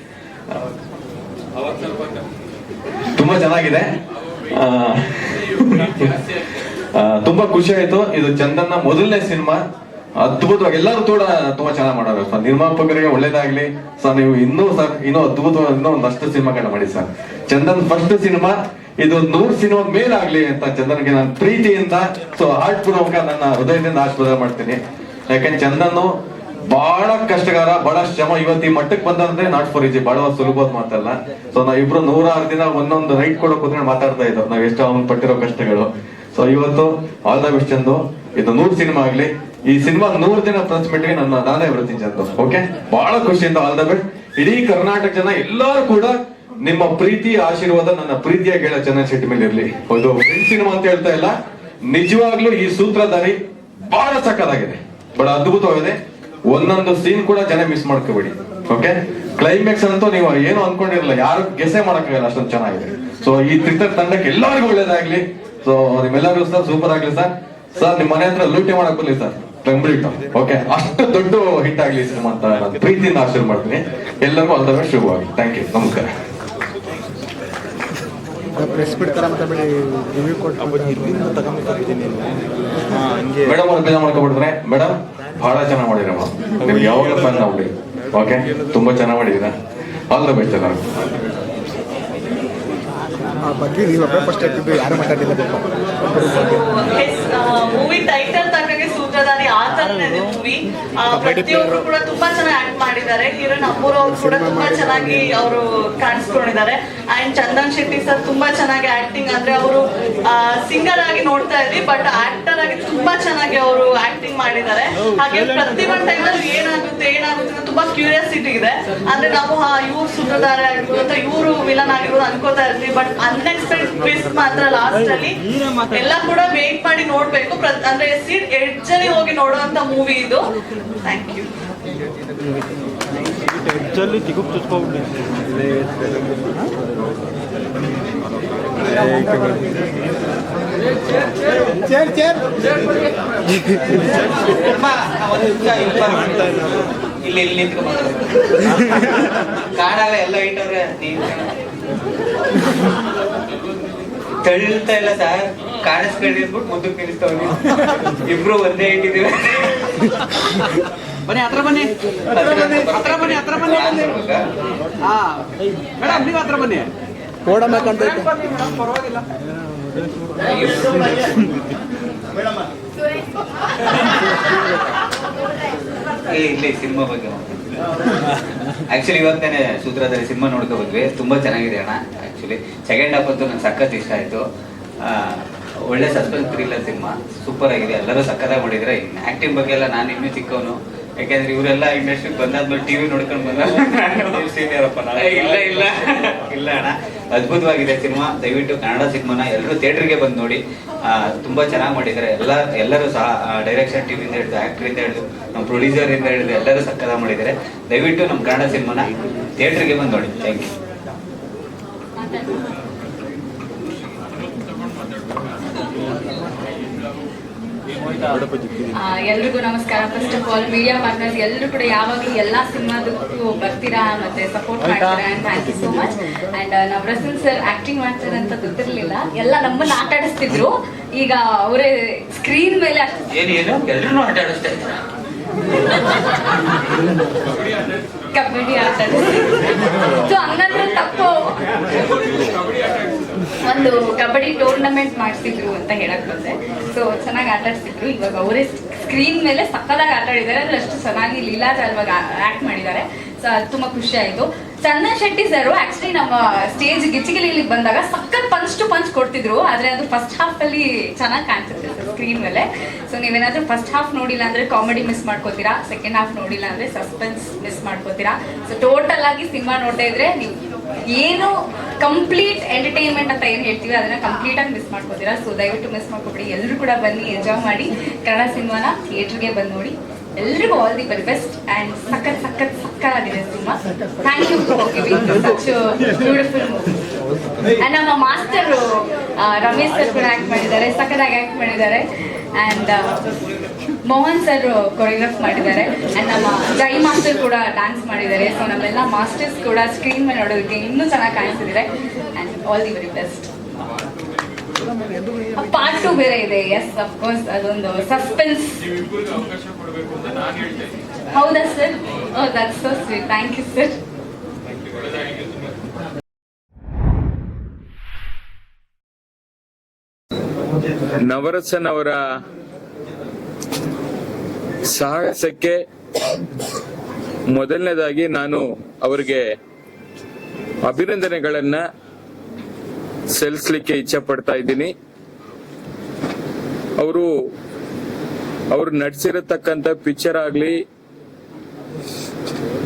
ತುಂಬಾ ಚೆನ್ನಾಗಿದೆ. ತುಂಬಾ ಖುಷಿ ಆಯ್ತು. ಇದು ಚಂದನ್ನ ಮೊದಲನೇ ಸಿನಿಮಾ. ಅದ್ಭುತವಾಗಿ ಎಲ್ಲರೂ ಕೂಡ ತುಂಬಾ ಚೆನ್ನಾಗಿ ಮಾಡೋರು ಸರ್. ನಿರ್ಮಾಪಕರಿಗೆ ಒಳ್ಳೇದಾಗ್ಲಿ. ಸರ್, ನೀವು ಇನ್ನೂ ಸರ್, ಇನ್ನೂ ಅದ್ಭುತವಾಗಿ ಒಂದಷ್ಟು ಸಿನಿಮಾಗಳನ್ನ ಮಾಡಿ ಸರ್. ಚಂದನ್ ಫಸ್ಟ್ ಸಿನಿಮಾ, ಇದು ನೂರ್ ಸಿನಿಮಾ ಮೇಲಾಗ್ಲಿ ಅಂತ ಚಂದನ್ಗೆ ನಾನು ಪ್ರೀತಿಯಿಂದ ಸೊ ಹಾರ್ಟ್ ಪೂರ್ವಕ ನನ್ನ ಹೃದಯದಿಂದ ಆಶೀರ್ವಾದ ಮಾಡ್ತೀನಿ. ಯಾಕಂದ್ರೆ ಚಂದನ್ ಬಹಳ ಕಷ್ಟಗಾರ, ಬಹಳ ಶ್ರಮ ಇವತ್ತು ಮಟ್ಟಕ್ಕೆ ಬಂದಂದ್ರೆ ನಾಟ್ ಫಾರ್ ಈಜಿ ಬಹಳ ಸುಲಭವಾದ ಮಾತಲ್ಲ. ಸೊ ನಾವಿಬ್ರು ನೂರಾರು ದಿನ ಒಂದೊಂದು ರೈಟ್ ಕೊಡೋ ಕೂತ್ಕೊಂಡು ಮಾತಾಡ್ತಾ ಇದ್ದೋ, ನಾವ್ ಎಷ್ಟು ಅವನ್ ಪಟ್ಟಿರೋ ಕಷ್ಟಗಳು. ಸೊ ಇವತ್ತು ಆಲ್ ದ ಬೆಸ್ಟ್ ಚಂದು ಇದು ನೂರು ಸಿನಿಮಾ ಆಗ್ಲಿ, ಈ ಸಿನಿಮಾ ನೂರು ದಿನ ಪ್ರೆಸ್ ಮೀಟ್ಗೆ ನನ್ನ ನಾನೇ ಬರ್ತೀನಿ ಚಂದು. ಓಕೆ ಬಹಳ ಖುಷಿಯಿಂದ ಆಲ್ ದ ಬೆಸ್ಟ್ ಇಡೀ ಕರ್ನಾಟಕ ಜನ ಎಲ್ಲರೂ ಕೂಡ ನಿಮ್ಮ ಪ್ರೀತಿ, ಆಶೀರ್ವಾದ, ನನ್ನ ಪ್ರೀತಿಯ ಗೆಳ ಚೆನ್ನ ಸೆಟ್ ಮೇಲೆ ಇರ್ಲಿ. ಒಂದು ಸಿನಿಮಾ ಅಂತ ಹೇಳ್ತಾ ಇಲ್ಲ. ನಿಜವಾಗ್ಲೂ ಈ ಸೂತ್ರಧಾರಿ ಬಹಳ ಸಕ್ಕದಾಗಿದೆ ಬಹಳ ಅದ್ಭುತವಾಗಿದೆ. ಒಂದೊಂದು ಸೀನ್ ಕೂಡ ಜನ ಮಿಸ್ ಮಾಡ್ಕೋಬೇಡಿ. ಓಕೆ ಕ್ಲೈಮ್ಯಾಕ್ಸ್ ಅಂತೂ ನೀವು ಏನು ಅನ್ಕೊಂಡಿರಲ್ಲ, ಯಾರು ಗೆಸೆ ಮಾಡಕ್ಕಾಗಲ್ಲ ಅಷ್ಟೊಂದು ಚೆನ್ನಾಗಿದೆ. ಸೊ ಈ ಚಿತ್ರ ತಂಡಕ್ಕೆ ಎಲ್ಲರಿಗೂ ಒಳ್ಳೇದಾಗ್ಲಿ. ಸೊ ನಿಮ್ಮೆಲ್ಲರಿಗೂ ಸರ್ ಸೂಪರ್ ಆಗ್ಲಿ ಸರ್. ಸರ್ ನಿಮ್ ಮನೆ ಹತ್ರ ಲೂಟಿ ಮಾಡಕ್ ಬರ್ಲಿ ಸರ್. ಕಂಪ್ಲೀಟ್ ಓಕೆ ಅಷ್ಟು ದೊಡ್ಡ ಹಿಟ್ ಆಗ್ಲಿ ಸರ್ ಅಂತ ಪ್ರೀತಿಯಿಂದ ಆಶೀರ್ ಮಾಡ್ತೀನಿ. ಎಲ್ಲರಿಗೂ ಆಲ್ ದ ಬೆಸ್ಟ್ ಶುಭವಾಗಿ. ಥ್ಯಾಂಕ್ ಯು ನಮಸ್ಕಾರ. ಪ್ರೆಸ್ ಬಿಡ್ತಾರ ಮತ್ತೆ ಬಿಡಿ ರಿವ್ಯೂ ಕೊಟ್ಟು ಮೇಡಮ್ ಅವ್ರ ಬೇಜಾರ್ ಮಾಡ್ಕೊಬಿಡ್ತಾರೆ ಮೇಡಮ್ ಬಹಳ ಚೆನ್ನಾಗಿ ಮಾಡಿರಮ್ಮ ನಿಮ್ಗೆ ಯಾವಾಗ ಫ್ಯಾನ್ ಆಗ್ಬಿಡಿ ಓಕೆ ತುಂಬಾ ಚೆನ್ನಾಗಿ ಮಾಡಿದ್ರೆ ಆಲ್ ದ ಬೆಸ್ಟ್ ಎಲ್ಲರಿಗೂ. ಆ ಬಗ್ಗೆ ನೀವು ಒಬ್ಬರೇ ಫಸ್ಟ್ ಆಗ್ತಿದ್ದು ಯಾರು ಮಾತಾಡಿಲ್ಲ ಮೂವಿ ಟೈಟಲ್ ತಕ್ಕಂಗೆ ಸೂತ್ರಧಾರಿ ಆ ತರನೇ ಇದೆ ಮೂವಿ ಪ್ರತಿಯೊಬ್ರು ಕೂಡ ತುಂಬಾ ಚೆನ್ನಾಗಿ ಆಕ್ಟ್ ಮಾಡಿದ್ದಾರೆ. ಅಪ್ಪೂರ್ ಅವರು ಕೂಡ ತುಂಬಾ ಚೆನ್ನಾಗಿ ಅವರು ಕಾಣಿಸ್ಕೊಂಡಿದ್ದಾರೆ. ಅಂಡ್ ಚಂದನ್ ಶೆಟ್ಟಿ ಸರ್ ತುಂಬಾ ಚೆನ್ನಾಗಿ ಆಕ್ಟಿಂಗ್ ಅಂದ್ರೆ ಅವರು ಸಿಂಗರ್ ಆಗಿ ನೋಡ್ತಾ ಇದ್ವಿ ಬಟ್ ಆಕ್ಟರ್ ಆಗಿ ತುಂಬಾ ಚೆನ್ನಾಗಿ ಅವರು ಆಕ್ಟಿಂಗ್ ಮಾಡಿದ್ದಾರೆ. ಹಾಗೆ ಪ್ರತಿ ಒಂದು ಅಲ್ಲಿ ಏನಾಗುತ್ತೆ ಏನಾಗುತ್ತೆ ತುಂಬಾ ಕ್ಯೂರಿಯಾಸಿಟಿ ಇದೆ. ಅಂದ್ರೆ ನಾವು ಇವ್ರು ಸೂತ್ರಧಾರ ಆಗಿರ್ಬೋದು ಅಥವಾ ಇವರು ವಿಲನ್ ಆಗಿರ್ಬೋದು ಅನ್ಕೋತಾ ಇರ್ತೀವಿ ಬಟ್ ಅನ್ಎಕ್ಸ್ಪೆಕ್ಟೆಡ್ ಟ್ವಿಸ್ಟ್ ಮಾತ್ರ ಲಾಸ್ಟ್ ಅಲ್ಲಿ. ಎಲ್ಲ ಕೂಡ ವೇಟ್ ಮಾಡಿ ನೋಡ್ಬೇಕು. ಅಂದ್ರೆ ಸೀಟ್ ಎಡ್ಜಲ್ಲಿ ಹೋಗಿ ನೋಡುವಂತ ಮೂವಿ ಇದು. ಥ್ಯಾಂಕ್ ಯು ಚೇರ್ ಚೇರ್ ಇಲ್ಲಿ ಇಲ್ಲಿ ನಿಂತ್ಕೊಂಡು ಕಾಣಲ್ಲ ಎಲ್ಲ ಇಟ್ಟವ್ರೆ ನೀವ್ ತಳ್ತಾ ಇಲ್ಲ ಸರ್ ಕಾಣಿಸ್ಕೊಂಡಿದ್ಬಿಟ್ಟು ಮುಂದಕ್ಕೆ ನಿಲ್ಲಿಸ್ತವ್ರಿ ಇಬ್ರು ಒಂದೇ ಇಟ್ಟಿದೀವಿ ಬನ್ನಿ ಹತ್ರ ಬನ್ನಿ. ಹತ್ರ ಬನ್ನಿ ಹತ್ರ ಬನ್ನಿ. ಹಾ. ಮೇಡಮ್ ನೀವು ಹತ್ರ ಬನ್ನಿ. ನೋಡಮ್ಮ ಕಾಣ್ತೈತೆ ಪರವಾಗಿಲ್ಲ. ಇಲ್ಲಿ ಇಲ್ಲಿ ಸಿನಿಮಾ ಬಗ್ಗೆ ಆಕ್ಚುಲಿ ಇವತ್ತೇನೆ ಸೂತ್ರಧಾರಿ ಸಿನಿಮಾ ನೋಡ್ಕೊ ಬಂದ್ವಿ. ತುಂಬಾ ಚೆನ್ನಾಗಿದೆ ಅಣ್ಣ ಆಕ್ಚುಲಿ ಸೆಕೆಂಡ್ ಹಾಫ್ ಅಂತೂ ನಂಗೆ ಸಖತ್ ಇಷ್ಟ ಆಯ್ತು. ಒಳ್ಳೆ ಸಸ್ಪೆನ್ಸ್ ಥ್ರಿಲ್ಲರ್ ಸಿನಿಮಾ. ಸೂಪರ್ ಆಗಿದೆ. ಎಲ್ಲರೂ ಸಕ್ಕತ್ತಾಗಿ ಮಾಡಿದ್ರೆ. ಆಕ್ಟಿಂಗ್ ಬಗ್ಗೆ ಎಲ್ಲ ನಾನು ಇನ್ನೂ ಚಿಕ್ಕವನು. ಯಾಕಂದ್ರೆ ಇವರೆಲ್ಲ ಇಂಡಸ್ಟ್ರಿ ಬಂದಾದ್ಮೇಲೆ ಟಿವಿ ನೋಡ್ಕೊಂಡು ಬಂದ ಇಲ್ಲ ಇಲ್ಲ. ಇಲ್ಲ ಅಣ್ಣ. ಅದ್ಭುತವಾಗಿದೆ ಸಿನಿಮಾ. ದಯವಿಟ್ಟು ಕನ್ನಡ ಸಿನಿಮಾನ ಎಲ್ಲರೂ ಥಿಯೇಟರ್ಗೆ ಬಂದು ನೋಡಿ. ಆ, ತುಂಬಾ ಚೆನ್ನಾಗಿ ಮಾಡಿದ್ದಾರೆ. ಎಲ್ಲ ಎಲ್ಲರೂ ಸಹ ಡೈರೆಕ್ಷನ್ ಟೀಮ್ ಇಂದ ಹಿಡಿದು ಆಕ್ಟರ್ ಇಂದ ಹಿಡಿದು ನಮ್ಮ ಪ್ರೊಡ್ಯೂಸರ್ ಇಂದ ಹಿಡಿದು ಎಲ್ಲರೂ ಸಕ್ಕದ ಮಾಡಿದ್ದಾರೆ. ದಯವಿಟ್ಟು ನಮ್ಮ ಕನ್ನಡ ಸಿನಿಮಾನ ಥಿಯೇಟರ್ಗೆ ಬಂದು ನೋಡಿ. ಥ್ಯಾಂಕ್ ಯು ಎಲ್ರಿಗೂ ನಮಸ್ಕಾರ. First of all media partners ಎಲ್ಲರೂ ಕೂಡ ಯಾವಾಗಲೂ ಎಲ್ಲಾ ಸಿನಿಮಾದಕ್ಕೂ ಬರ್ತೀರಾ ಮತ್ತೆ ಸಪೋರ್ಟ್ ಮಾಡ್ತೀರಾ and thank you so much and Navarasan sir acting ಮಾಡ್ತಾರೆ ಅಂತ ಗೊತ್ತಿರ್ಲಿಲ್ಲ. ಎಲ್ಲ ನಮ್ಮನ್ನ ಆಟ ಆಡಿಸ್ತಿದ್ರು ಈಗ ಅವರೇ ಸ್ಕ್ರೀನ್ ಮೇಲೆ ಏನು ಏನು? ಎಲ್ಲರೂ ಆಟ ಆಡಿಸ್ತಾ ಕಬಡ್ಡಿ ಆಟ ಸೊ ಹಂಗಂದ್ರೆ ತಪ್ಪು. ಒಂದು ಕಬಡ್ಡಿ ಟೂರ್ನಮೆಂಟ್ ಮಾಡಿಸಿದ್ರು ಅಂತ ಹೇಳಕ್ ಬಂದೆ. ಸೊ ಚೆನ್ನಾಗಿ ಆಟ ಆಡ್ಸಿದ್ರು ಇವಾಗ ಅವರೇ ಸ್ಕ್ರೀನ್ ಮೇಲೆ ಸಕ್ಕದಾಗಿ ಆಟ ಆಡಿದ್ದಾರೆ ಅಂದ್ರೆ ಅಷ್ಟು ಚೆನ್ನಾಗಿ ಲೀಲಾಚಾರವಾಗಿ ಆಕ್ಟ್ ಮಾಡಿದ್ದಾರೆ. ಸೊ ಅದು ತುಂಬಾ ಖುಷಿ ಆಯ್ತು. ಚಂದನ್ ಶೆಟ್ಟಿ ಸರ್ ಆಕ್ಚುಲಿ ನಮ್ಮ ಸ್ಟೇಜ್ ಗಿಚ್ಚಿಗಿಲಿಗೆ ಬಂದಾಗ ಸಕ್ಕತ್ ಪಂಚ್ ಟು ಪಂಚ್ ಕೊಡ್ತಿದ್ರು. ಆದ್ರೆ ಅದು ಫಸ್ಟ್ ಹಾಫ್ ಅಲ್ಲಿ ಚೆನ್ನಾಗಿ ಸರ್ ಸ್ಕ್ರೀನ್ ಮೇಲೆ. ಸೊ ನೀವೇನಾದ್ರೂ ಫಸ್ಟ್ ಹಾಫ್ ನೋಡಿಲ್ಲ ಅಂದ್ರೆ ಕಾಮಿಡಿ ಮಿಸ್ ಮಾಡ್ಕೋತೀರಾ? ಸೆಕೆಂಡ್ ಹಾಫ್ ನೋಡಿಲ್ಲ ಅಂದ್ರೆ ಸಸ್ಪೆನ್ಸ್ ಮಿಸ್ ಮಾಡ್ಕೋತೀರಾ? ಸೊ ಟೋಟಲ್ ಆಗಿ ಸಿನಿಮಾ ನೋಡ್ತಾ ಇದ್ರೆ ನೀವು ಏನು ಕಂಪ್ಲೀಟ್ ಎಂಟರ್ಟೈನ್ಮೆಂಟ್ ಅಂತ ಏನು ಹೇಳ್ತೀವಿ, ಅದನ್ನ ಕಂಪ್ಲೀಟ್ ಆಗಿ ಮಿಸ್ ಮಾಡ್ಕೋತೀರಾ? ಸೊ ದಯವಿಟ್ಟು ಮಿಸ್ ಮಾಡ್ಕೊಬಿಡಿ. ಎಲ್ಲರೂ ಕೂಡ ಬನ್ನಿ ಎಂಜಾಯ್ ಮಾಡಿ. ಕನ್ನಡ ಸಿನಿಮಾನ ಥಿಯೇಟರ್ಗೆ ಬಂದು ನೋಡಿ. ಎಲ್ರಿಗೂ all the very best and ಸಖತ್ ಸಖತ್ ಸಕ್ಕತ್ತಾಗಿದೆ cinema. Thank you beautiful movie ನಮ್ಮ ಮಾಸ್ಟರ್ ರಮೇಶ್ ಸರ್ ಕೂಡ ಆಕ್ಟ್ ಮಾಡಿದ್ದಾರೆ, ಸಖತ್ತಾಗಿ ಆಕ್ಟ್ ಮಾಡಿದ್ದಾರೆ. ಅಂಡ್ ಮೋಹನ್ ಸರ್ ಕೊರಿಯೋಗ್ರಾಫ್ ಮಾಡಿದ್ದಾರೆ. ಆ್ಯಂಡ್ ನಮ್ಮ ಜೈ ಮಾಸ್ಟರ್ ಕೂಡ ಡ್ಯಾನ್ಸ್ ಮಾಡಿದ್ದಾರೆ. ಸೊ ನಮ್ಮೆಲ್ಲ ಮಾಸ್ಟರ್ಸ್ ಕೂಡ ಸ್ಕ್ರೀನ್ ಮೇಲೆ ನೋಡೋದಕ್ಕೆ ಇನ್ನೂ ಚೆನ್ನಾಗಿ ಕಾಣಿಸ್ತಿದ್ದಾರೆ and all the very best part two ಬೇರೆ ಇದೆ. ಎಸ್ ಅಫ್ಕೋರ್ಸ್ ಅದೊಂದು ಸಸ್ಪೆನ್ಸ್ ಹೌದಾ sir oh that's so sweet thank you sir Navarasan ಅವರ ಸಾಹಸಕ್ಕೆ ಮೊದಲನೇದಾಗಿ ನಾನು ಅವರಿಗೆ ಅಭಿನಂದನೆಗಳನ್ನ ಸಲ್ಲಿಸಲಿಕ್ಕೆ ಇಚ್ಛೆ ಪಡ್ತಾ ಇದ್ದೀನಿ. ಅವರು ಅವರು ನಡೆಸಿರತಕ್ಕಂಥ ಪಿಕ್ಚರ್ ಆಗಲಿ,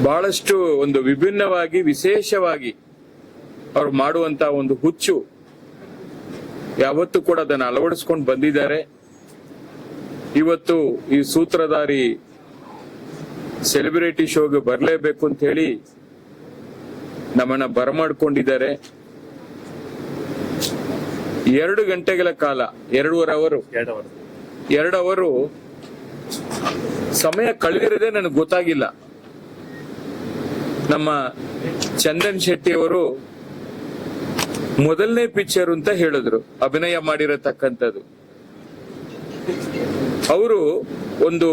ಬಹಳಷ್ಟು ಒಂದು ವಿಭಿನ್ನವಾಗಿ, ವಿಶೇಷವಾಗಿ ಅವ್ರು ಮಾಡುವಂತ ಒಂದು ಹುಚ್ಚು ಯಾವತ್ತೂ ಕೂಡ ಅದನ್ನು ಅಳವಡಿಸ್ಕೊಂಡು ಬಂದಿದ್ದಾರೆ. ಇವತ್ತು ಈ ಸೂತ್ರಧಾರಿ ಸೆಲೆಬ್ರಿಟಿ ಶೋಗೆ ಬರಲೇಬೇಕು ಅಂತ ಹೇಳಿ ನಮ್ಮನ್ನ ಬರಮಾಡಿಕೊಂಡಿದ್ದಾರೆ. ಎರಡು ಗಂಟೆಗಳ ಕಾಲ ಎರಡೂವರೆ ಅವರು. ಎರಡು ಅವರು ಸಮಯ ಕಳೆದಿರದೆ ನನಗೆ ಗೊತ್ತಾಗಿಲ್ಲ. ನಮ್ಮ ಚಂದನ್ ಶೆಟ್ಟಿ ಅವರು ಮೊದಲನೇ ಪಿಕ್ಚರ್ ಅಂತ ಹೇಳಿದ್ರು. ಅಭಿನಯ ಮಾಡಿರತಕ್ಕಂಥದ್ದು. ಅವರು ಒಂದು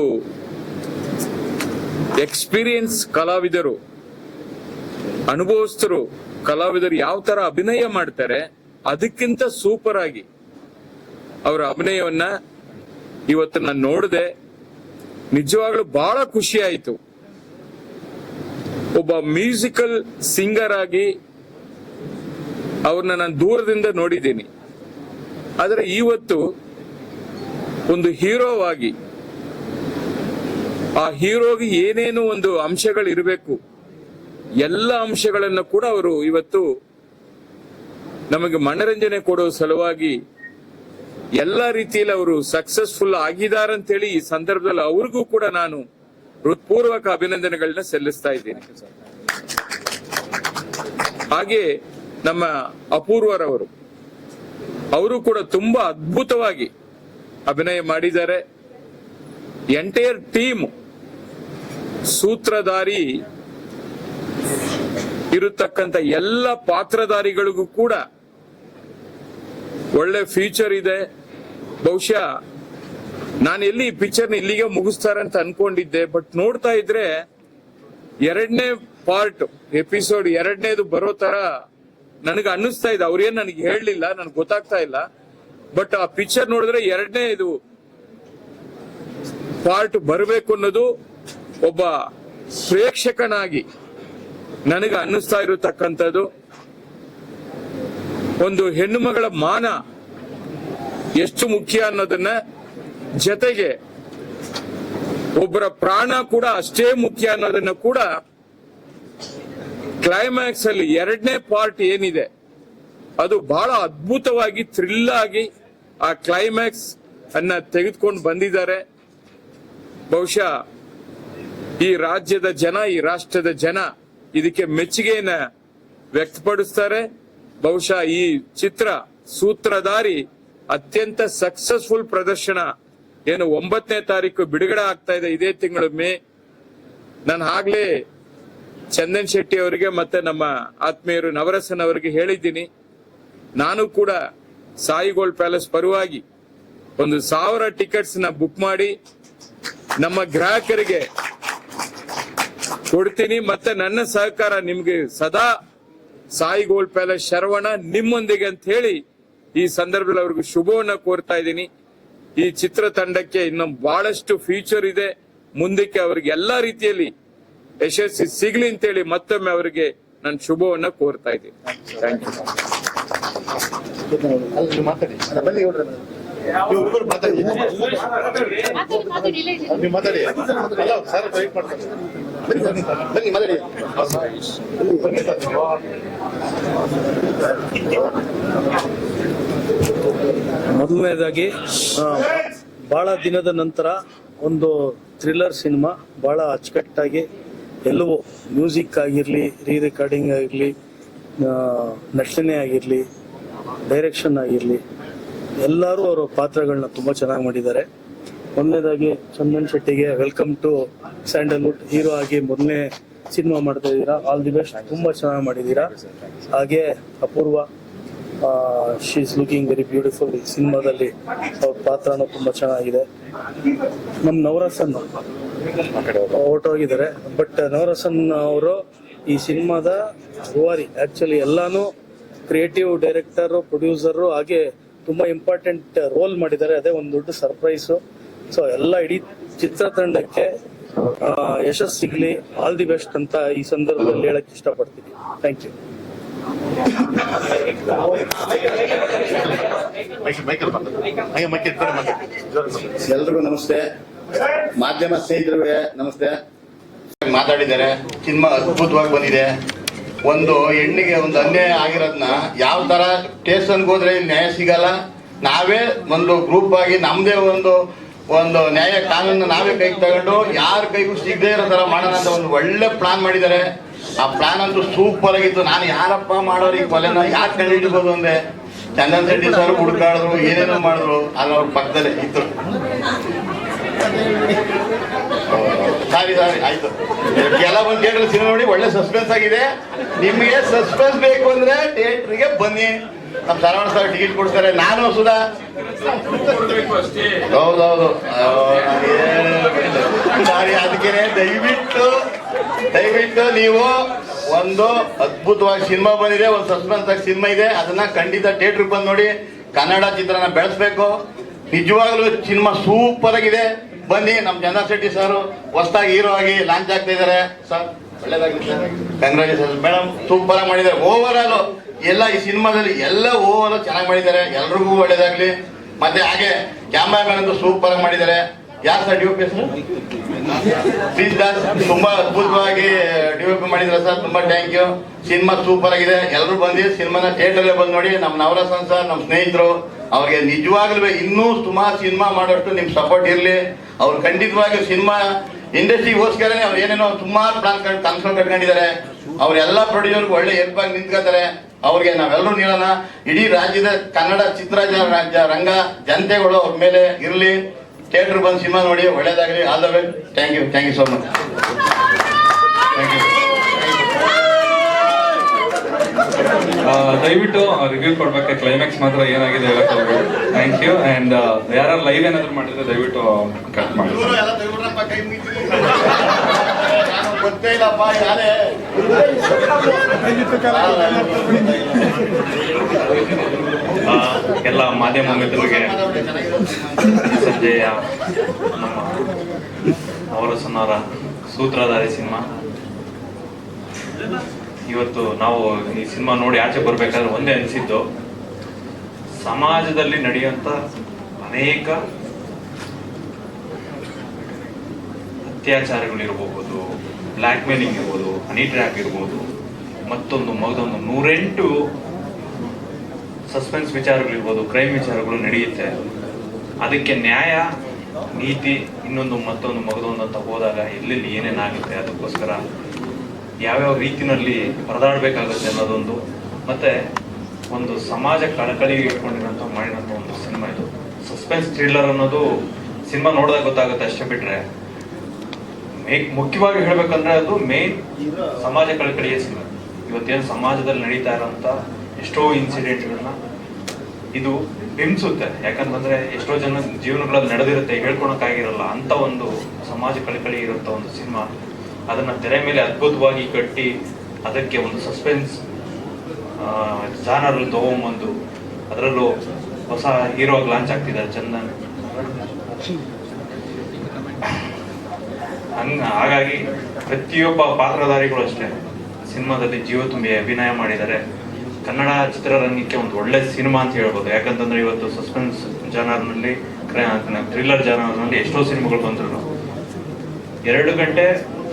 ಎಕ್ಸ್ಪೀರಿಯನ್ಸ್ ಕಲಾವಿದರು, ಅನುಭವಸ್ಥರು, ಕಲಾವಿದರು ಯಾವ ತರ ಅಭಿನಯ ಮಾಡ್ತಾರೆ, ಅದಕ್ಕಿಂತ ಸೂಪರ್ ಆಗಿ ಅವರ ಅಭಿನಯವನ್ನ ಇವತ್ತು ನಾನು ನೋಡಿದೆ, ನಿಜವಾಗ್ಲೂ ಬಹಳ ಖುಷಿ ಆಯಿತು. ಒಬ್ಬ ಮ್ಯೂಸಿಕಲ್ ಸಿಂಗರ್ ಆಗಿ ಅವ್ರನ್ನ ನಾನು ದೂರದಿಂದ ನೋಡಿದ್ದೀನಿ. ಆದರೆ ಇವತ್ತು ಒಂದು ಹೀರೋವಾಗಿ, ಆ ಹೀರೋಗೆ ಏನೇನು ಒಂದು ಅಂಶಗಳು ಇರಬೇಕು ಎಲ್ಲ ಅಂಶಗಳನ್ನು ಕೂಡ ಅವರು ಇವತ್ತು ನಮಗೆ ಮನರಂಜನೆ ಕೊಡುವ ಸಲುವಾಗಿ ಎಲ್ಲ ರೀತಿಯಲ್ಲಿ ಅವರು ಸಕ್ಸಸ್ಫುಲ್ ಆಗಿದ್ದಾರೆ ಅಂತೇಳಿ ಈ ಸಂದರ್ಭದಲ್ಲಿ ಅವ್ರಿಗೂ ಕೂಡ ನಾನು ಹೃತ್ಪೂರ್ವಕ ಅಭಿನಂದನೆಗಳನ್ನ ಸಲ್ಲಿಸ್ತಾ ಇದ್ದೀನಿ. ಹಾಗೆ ನಮ್ಮ ಅಪೂರ್ವರವರು. ಅವರು ಕೂಡ ತುಂಬಾ ಅದ್ಭುತವಾಗಿ ಅಭಿನಯ ಮಾಡಿದ್ದಾರೆ. ಎಂಟೈರ್ ಟೀಮ್ ಸೂತ್ರಧಾರಿ ಇರತಕ್ಕಂತ ಎಲ್ಲ ಪಾತ್ರಧಾರಿಗಳಿಗೂ ಕೂಡ ಒಳ್ಳೆ ಫ್ಯೂಚರ್ ಇದೆ. ಬಹುಶಃ ನಾನು ಎಲ್ಲಿ ಈ ಪಿಕ್ಚರ್ನ ಇಲ್ಲಿಗೆ ಮುಗಿಸ್ತಾರೆ ಅಂತ ಅನ್ಕೊಂಡಿದ್ದೆ ಬಟ್ ನೋಡ್ತಾ ಇದ್ರೆ ಎರಡನೇ ಪಾರ್ಟ್ ಎಪಿಸೋಡ್ ಎರಡನೇದು ಬರೋ ತರ ನನಗೆ ಅನ್ನಿಸ್ತಾ ಇದೆ. ಅವ್ರೇನ್ ನನಗೆ ಹೇಳಲಿಲ್ಲ, ನನಗೆ ಗೊತ್ತಾಗ್ತಾ ಇಲ್ಲ. ಬಟ್ ಆ ಪಿಕ್ಚರ್ ನೋಡಿದ್ರೆ ಎರಡನೇ ಇದು ಪಾರ್ಟ್ ಬರಬೇಕು ಅನ್ನೋದು ಒಬ್ಬ ಪ್ರೇಕ್ಷಕನಾಗಿ ನನಗೆ ಅನ್ನಿಸ್ತಾ ಇರತಕ್ಕಂಥದ್ದು. ಒಂದು ಹೆಣ್ಣು ಮಗಳ ಮಾನ ಎಷ್ಟು ಮುಖ್ಯ ಅನ್ನೋದನ್ನ ಜೊತೆಗೆ ಒಬ್ಬರ ಪ್ರಾಣ ಕೂಡ ಅಷ್ಟೇ ಮುಖ್ಯ ಅನ್ನೋದನ್ನ ಕೂಡ ಕ್ಲೈಮ್ಯಾಕ್ಸ್ ಅಲ್ಲಿ ಎರಡನೇ ಪಾರ್ಟ್ ಏನಿದೆ? ಅದು ಬಹಳ ಅದ್ಭುತವಾಗಿ ಥ್ರಿಲ್ ಆಗಿ ಆ ಕ್ಲೈಮ್ಯಾಕ್ಸ್ ಅನ್ನ ತೆಗೆದುಕೊಂಡು ಬಂದಿದ್ದಾರೆ. ಬಹುಶಃ ಈ ರಾಜ್ಯದ ಜನ, ಈ ರಾಷ್ಟ್ರದ ಜನ ಇದಕ್ಕೆ ಮೆಚ್ಚುಗೆಯನ್ನ ವ್ಯಕ್ತಪಡಿಸ್ತಾರೆ. ಬಹುಶಃ ಈ ಚಿತ್ರ ಸೂತ್ರಧಾರಿ ಅತ್ಯಂತ ಸಕ್ಸಸ್ಫುಲ್ ಪ್ರದರ್ಶನ ಏನು ಒಂಬತ್ತನೇ ತಾರೀಕು ಬಿಡುಗಡೆ ಆಗ್ತಾ ಇದೆ ಇದೇ ತಿಂಗಳು ಮೇ. ನಾನು ಆಗ್ಲೇ ಚಂದನ್ ಶೆಟ್ಟಿ ಅವರಿಗೆ ಮತ್ತೆ ನಮ್ಮ ಆತ್ಮೀಯರು ನವರಸನ್ ಅವರಿಗೆ ಹೇಳಿದ್ದೀನಿ. ನಾನು ಕೂಡ ಸಾಯಿ ಗೋಲ್ಡ್ ಪ್ಯಾಲೇಸ್ ಪರವಾಗಿ ಒಂದು ಸಾವಿರ ಟಿಕೆಟ್ಸ್ನ ಬುಕ್ ಮಾಡಿ ನಮ್ಮ ಗ್ರಾಹಕರಿಗೆ ಕೊಡ್ತೀನಿ. ಮತ್ತೆ ನನ್ನ ಸಹಕಾರ ನಿಮ್ಗೆ ಸದಾ ಸಾಯಿ ಗೋಲ್ಡ್ ಪ್ಯಾಲೇಸ್ ಶರವಣ ನಿಮ್ಮೊಂದಿಗೆ ಅಂತ ಹೇಳಿ ಈ ಸಂದರ್ಭದಲ್ಲಿ ಅವ್ರಿಗೆ ಶುಭವನ್ನ ಕೋರ್ತಾ ಇದ್ದೀನಿ. ಈ ಚಿತ್ರತಂಡಕ್ಕೆ ಇನ್ನೊಂದು ಬಹಳಷ್ಟು ಫ್ಯೂಚರ್ ಇದೆ. ಮುಂದಕ್ಕೆ ಅವ್ರಿಗೆ ಎಲ್ಲಾ ರೀತಿಯಲ್ಲಿ ಯಶಸ್ವಿ ಸಿಗ್ಲಿ ಅಂತೇಳಿ ಮತ್ತೊಮ್ಮೆ ಅವರಿಗೆ ನಾನು ಶುಭವನ್ನ ಕೋರ್ತಾ ಇದ್ದೀನಿ. ಮೊದಲನೇದಾಗಿ ಬಹಳ ದಿನದ ನಂತರ ಒಂದು ಥ್ರಿಲ್ಲರ್ ಸಿನಿಮಾ ಬಹಳ ಅಚ್ಚುಕಟ್ಟಾಗಿ ಎಲ್ಲವೂ ಮ್ಯೂಸಿಕ್ ಆಗಿರಲಿ ರೀ ರೆಕಾರ್ಡಿಂಗ್ ಆಗಿರಲಿ ನಟನೆ ಆಗಿರಲಿ ಡೈರೆಕ್ಷನ್ ಆಗಿರಲಿ, ಎಲ್ಲರೂ ಅವರ ಪಾತ್ರಗಳನ್ನ ತುಂಬ ಚೆನ್ನಾಗಿ ಮಾಡಿದ್ದಾರೆ. ಮೊದಲನೇದಾಗಿ ಚಂದನ್ ಶೆಟ್ಟಿಗೆ ವೆಲ್ಕಮ್ ಟು ಸ್ಯಾಂಡಲ್ವುಡ್ ಹೀರೋ ಆಗಿ ಮೊದಲನೇ ಸಿನಿಮಾ ಮಾಡ್ತಾ ಇದ್ದೀರಾ. ಆಲ್ ದಿ ಬೆಸ್ಟ್ ತುಂಬ ಚೆನ್ನಾಗಿ ಮಾಡಿದ್ದೀರಾ. ಹಾಗೆ Apoorva she is looking very beautiful ಈ ಸಿನಿಮಾದಲ್ಲಿ ಅವ್ರ ಪಾತ್ರನೂ ತುಂಬ ಚೆನ್ನಾಗಿದೆ. ನಮ್ಮ ನವರಸನ್ ಹೊರಟೋಗಿದ್ದಾರೆ ಬಟ್ ನವರಸನ್ ಅವರು ಈ ಸಿನಿಮಾದ ರೂವಾರಿ ಆಕ್ಚುಲಿ ಎಲ್ಲಾನು ಕ್ರಿಯೇಟಿವ್ ಡೈರೆಕ್ಟರ್ ಪ್ರೊಡ್ಯೂಸರು ಹಾಗೆ ತುಂಬಾ ಇಂಪಾರ್ಟೆಂಟ್ ರೋಲ್ ಮಾಡಿದ್ದಾರೆ. ಅದೇ ಒಂದು ದೊಡ್ಡ ಸರ್ಪ್ರೈಸು ಸೊ ಎಲ್ಲ ಇಡೀ ಚಿತ್ರತಂಡಕ್ಕೆ ಯಶಸ್ಸು ಸಿಗ್ಲಿ. ಆಲ್ ದಿ ಬೆಸ್ಟ್ ಅಂತ ಈ ಸಂದರ್ಭದಲ್ಲಿ ಹೇಳಕ್ ಇಷ್ಟಪಡ್ತೀನಿ. ಥ್ಯಾಂಕ್ ಯು ಎಲ್ರಿಗೂ ನಮಸ್ತೆ. ಮಾಧ್ಯಮ ಸ್ನೇಹಿತರಿಗೆ ನಮಸ್ತೆ. ಮಾತಾಡಿದ್ದಾರೆ. ಸಿನಿಮಾ ಅದ್ಭುತವಾಗಿ ಬಂದಿದೆ. ಒಂದು ಹೆಣ್ಣಿಗೆ ಒಂದು ಅನ್ಯಾಯ ಆಗಿರೋದನ್ನ ಯಾವ ತರ ಸ್ಟೇಷನ್ಗೆ ಹೋದ್ರೆ ನ್ಯಾಯ ಸಿಗಲ್ಲ? ನಾವೇ ಒಂದು ಗ್ರೂಪ್ ಆಗಿ ನಮ್ದೇ ಒಂದು ಒಂದು ನ್ಯಾಯ ಕಾನೂನು ನಾವೇ ಕೈಗೆ ತಗೊಂಡು ಯಾರ ಕೈಗೂ ಸಿಗದೇ ಇರೋ ತರ ಮಾಡೋಣ ಅಂತ ಒಂದು ಒಳ್ಳೆ ಪ್ಲಾನ್ ಮಾಡಿದ್ದಾರೆ. ಆ ಪ್ಲಾನ್ ಅಂತೂ ಸೂಪರ್ ಆಗಿತ್ತು. ನಾನು ಯಾರಪ್ಪ ಮಾಡೋರು ಈ ಕೊಲೆನ ಯಾಕೆ ಕಂಡಿಡ್ಬೋದು ಅಂದೆ? ಚಂದನ್ ಶೆಟ್ಟಿ ಸರ್ ಹುಡುಕಾಡಿದ್ರು, ಏನೇನೋ ಮಾಡಿದ್ರು ಅಲ್ಲಿ ಅವ್ರ ಪಕ್ಕದಲ್ಲೇ ಇತ್ತು ಸಾರಿ ಸಾರಿ, ಆಯ್ತು. ಬಂದು ಥಿಯೇಟರ್ ಸಿನಿಮಾ ನೋಡಿ ಒಳ್ಳೆ ಸಸ್ಪೆನ್ಸ್ ಆಗಿದೆ. ನಿಮಗೆ ಸಸ್ಪೆನ್ಸ್ ಬೇಕು ಅಂದ್ರೆ ಥಿಯೇಟರ್ಗೆ ಬನ್ನಿ. ನಮ್ಮ ಶರವಣ ಸರ್ ಟಿಕೆಟ್ ಕೊಡ್ತಾರೆ ನಾನು ಸುಧಾ. ಹೌದೌದು. ಸಾರಿ ಅದಕ್ಕೆ ದಯವಿಟ್ಟು ದಯವಿಟ್ಟು ನೀವು ಒಂದು ಅದ್ಭುತವಾಗಿ ಸಿನಿಮಾ ಬಂದಿದೆ, ಒಂದು ಸಸ್ಪೆನ್ಸ್ ಆಗಿ ಸಿನಿಮಾ ಇದೆ. ಅದನ್ನ ಖಂಡಿತ ಥಿಯೇಟ್ರಿಗೆ ಬಂದು ನೋಡಿ ಕನ್ನಡ ಚಿತ್ರನ ಬೆಳೆಸ್ಬೇಕು. ನಿಜವಾಗ್ಲೂ ಸಿನಿಮಾ ಸೂಪರ್ ಆಗಿದೆ. ಬನ್ನಿ ನಮ್ಮ ಚಂದ್ರ ಸರ್ ಹೊಸದಾಗಿ ಹೀರೋ ಆಗಿ ಲಾಂಚ್ ಆಗ್ತಾ ಇದ್ದಾರೆ. ಸರ್ ಕಂಗ್ರಾಚುಲೇಷನ್ ಮೇಡಮ್ ಸೂಪರ್ ಆಗಿ ಮಾಡಿದ್ದಾರೆ. ಓವರ್ ಆಲ್ ಎಲ್ಲ ಈ ಸಿನಿಮಾದಲ್ಲಿ ಎಲ್ಲ ಓವರ್ ಚೆನ್ನಾಗಿ ಮಾಡಿದ್ದಾರೆ. ಎಲ್ರಿಗೂ ಒಳ್ಳೇದಾಗ್ಲಿ. ಮತ್ತೆ ಹಾಗೆ ಕ್ಯಾಮ್ರಾಮನ್ ಅಂತೂ ಸೂಪರ್ ಆಗಿ ಮಾಡಿದ್ದಾರೆ. ಯಾರು ಸರ್ ಡಿ ಪಿ ಹೆಸರು? ಪ್ಲೀಸ್ ದಾಸ್ ತುಂಬಾ ಅದ್ಭುತವಾಗಿ ಡಿಒಪಿ ಮಾಡಿದ್ರ ಸರ್ ತುಂಬಾ ಥ್ಯಾಂಕ್ ಯು ಸಿನಿಮಾ ಸೂಪರ್ ಆಗಿದೆ. ಎಲ್ಲರೂ ಬಂದು ಸಿನಿಮಾನ ಥಿಯೇಟರ್ಲೇ ಬಂದು ನೋಡಿ. ನಮ್ಮ ನವರಸನ್ ಸರ್ ನಮ್ಮ ಸ್ನೇಹಿತರು, ಅವ್ರಿಗೆ ನಿಜವಾಗ್ಲೂ ಇನ್ನೂ ಸುಮಾರು ಸಿನಿಮಾ ಮಾಡೋಷ್ಟು ನಿಮ್ ಸಪೋರ್ಟ್ ಇರಲಿ. ಅವ್ರು ಖಂಡಿತವಾಗಿ ಸಿನಿಮಾ ಇಂಡಸ್ಟ್ರಿಗೋಸ್ಕರನೇ ಅವ್ರು ಏನೇನೋ ಸುಮಾರು ಪ್ಲಾನ್ ಕನ್ಸ್ಕೊಂಡು ಕಟ್ಕೊಂಡಿದ್ದಾರೆ. ಅವ್ರೆಲ್ಲ ಪ್ರೊಡ್ಯೂಸರ್ಗೆ ಒಳ್ಳೆ ಹೆಲ್ಪ್ ಆಗಿ ನಿಂತ್ಕೋತಾರೆ ಅವ್ರಿಗೆ ನಾವೆಲ್ಲರೂ ನೀಡೋಣ ಇಡೀ ರಾಜ್ಯದ ಕನ್ನಡ ಚಿತ್ರ ರಾಜ್ಯ ರಂಗ ಜನತೆಗಳು ಅವ್ರ ಮೇಲೆ ಇರಲಿ. ಥಿಯೇಟರ್ ಬಂದು ಸಿನಿಮಾ ನೋಡಿ, ಒಳ್ಳೇದಾಗಲಿ. All the well thank you thank you so much thank you ಆ, ದಯವಿಟ್ಟು ರಿವ್ಯೂ ಕೊಡ್ಬೇಕು ಕ್ಲೈಮ್ಯಾಕ್ಸ್ ಮಾತ್ರ ಏನಾಗಿದೆ ಹೇಳಕ್ ಹೋಗ್ಬೇಡಿ. ಥ್ಯಾಂಕ್ ಯು ಅಂಡ್ ಯಾರು ಲೈವ್ ಏನಾದ್ರು ಮಾಡಿದ್ರೆ ದಯವಿಟ್ಟು ಕಟ್ ಮಾಡಿ. ಎಲ್ಲ ತೆಗೆದ್ಬಿಡ್ರಪ್ಪ, ಕೈ ಮುಗಿತೀನಿ. ಇಲ್ಲಪ್ಪ ಯಾರೇ. ಆ, ಎಲ್ಲ ಮಾಧ್ಯಮ ಮಿತ್ರರಿಗೆ ಸಂಜೆಯ ನಮ್ಮ ಸುನಾರ ಸೂತ್ರಧಾರಿ ಸಿನಿಮಾ. ಇವತ್ತು ನಾವು ಈ ಸಿನಿಮಾ ನೋಡಿ ಆಚೆ ಬರ್ಬೇಕಾದ್ರೆ ಒಂದೇ ಅನಿಸಿದ್ದು, ಸಮಾಜದಲ್ಲಿ ನಡೆಯುವಂತ ಅನೇಕ ಅತ್ಯಾಚಾರಗಳಿರ್ಬೋದು ಬ್ಲ್ಯಾಕ್ ಮೇಲಿಂಗ್ ಇರ್ಬೋದು ಹನಿ ಟ್ರ್ಯಾಪ್ ಇರ್ಬೋದು, ಮತ್ತೊಂದು ಮಗದೊಂದು ನೂರೆಂಟು ಸಸ್ಪೆನ್ಸ್ ವಿಚಾರಗಳಿರ್ಬೋದು ಕ್ರೈಮ್ ವಿಚಾರಗಳು ನಡೆಯುತ್ತೆ. ಅದಕ್ಕೆ ನ್ಯಾಯ, ನೀತಿ, ಇನ್ನೊಂದು ಮತ್ತೊಂದು ಮಗದೊಂದು ಅಂತ ಹೋದಾಗ ಎಲ್ಲೆಲ್ಲಿ ಏನೇನಾಗುತ್ತೆ ಅದಕ್ಕೋಸ್ಕರ ಯಾವ್ಯಾವ ರೀತಿನಲ್ಲಿ ಪರದಾಡಬೇಕಾಗುತ್ತೆ ಅನ್ನೋದೊಂದು, ಮತ್ತೆ ಒಂದು ಸಮಾಜ ಕಳಕಳಿಗೆ ಇಟ್ಕೊಂಡಿರೋಂಥ ಮಾಡಿರೋಂಥ ಒಂದು ಸಿನಿಮಾ ಇದು. ಸಸ್ಪೆನ್ಸ್ ಥ್ರಿಲ್ಲರ್ ಅನ್ನೋದು ಸಿನಿಮಾ ನೋಡಿದಾಗ ಗೊತ್ತಾಗುತ್ತೆ ಅಷ್ಟೇ ಬಿಟ್ರೆ. ಮುಖ್ಯವಾಗಿ ಹೇಳ್ಬೇಕಂದ್ರೆ ಅದು ಮೇನ್ ಸಮಾಜ ಕಳಕಳಿಯ ಸಿನಿಮಾ. ಇವತ್ತೇನು ಸಮಾಜದಲ್ಲಿ ನಡೀತಾ ಇರೋಂಥ ಎಷ್ಟೋ ಇನ್ಸಿಡೆಂಟ್ಗಳನ್ನ ಇದು ಬಿಂಬಿಸುತ್ತೆ. ಯಾಕಂತಂದ್ರೆ ಎಷ್ಟೋ ಜನ ಜೀವನಗಳಲ್ಲಿ ನಡೆದಿರುತ್ತೆ, ಹೇಳ್ಕೊಳಕ್ಕಾಗಿರಲ್ಲ ಅಂತ ಒಂದು ಸಮಾಜ ಕಳಕಳಿ ಇರುವಂತ ಒಂದು ಸಿನಿಮಾ. ಅದನ್ನ ತೆರೆ ಮೇಲೆ ಅದ್ಭುತವಾಗಿ ಕಟ್ಟಿ ಅದಕ್ಕೆ ಒಂದು ಸಸ್ಪೆನ್ಸ್ ಜಾನರಲ್ಲಿ ತಗೊಂಬಂದು ಅದರಲ್ಲೂ ಹೊಸ ಹೀರೋ ಲಾಂಚ್ ಆಗ್ತಿದ್ದಾರೆ ಚಂದನ್. ಹಂಗ, ಹಾಗಾಗಿ ಪ್ರತಿಯೊಬ್ಬ ಪಾತ್ರಧಾರಿಗಳು ಅಷ್ಟೇ. ಸಿನಿಮಾದಲ್ಲಿ ಜೀವ ತುಂಬಿ ಅಭಿನಯ ಮಾಡಿದ್ದಾರೆ. ಕನ್ನಡ ಚಿತ್ರರಂಗಕ್ಕೆ ಒಂದು ಒಳ್ಳೆ ಸಿನಿಮಾ ಅಂತ ಹೇಳ್ಬೋದು. ಯಾಕಂತಂದ್ರೆ ಇವತ್ತು ಸಸ್ಪೆನ್ಸ್ ಜಾನರ್ನಲ್ಲಿ ಥ್ರಿಲ್ಲರ್ ಜಾನರ್ನಲ್ಲಿ ಎಷ್ಟೋ ಸಿನಿಮಾಗಳು ಬಂದ್ರು ಎರಡು ಗಂಟೆ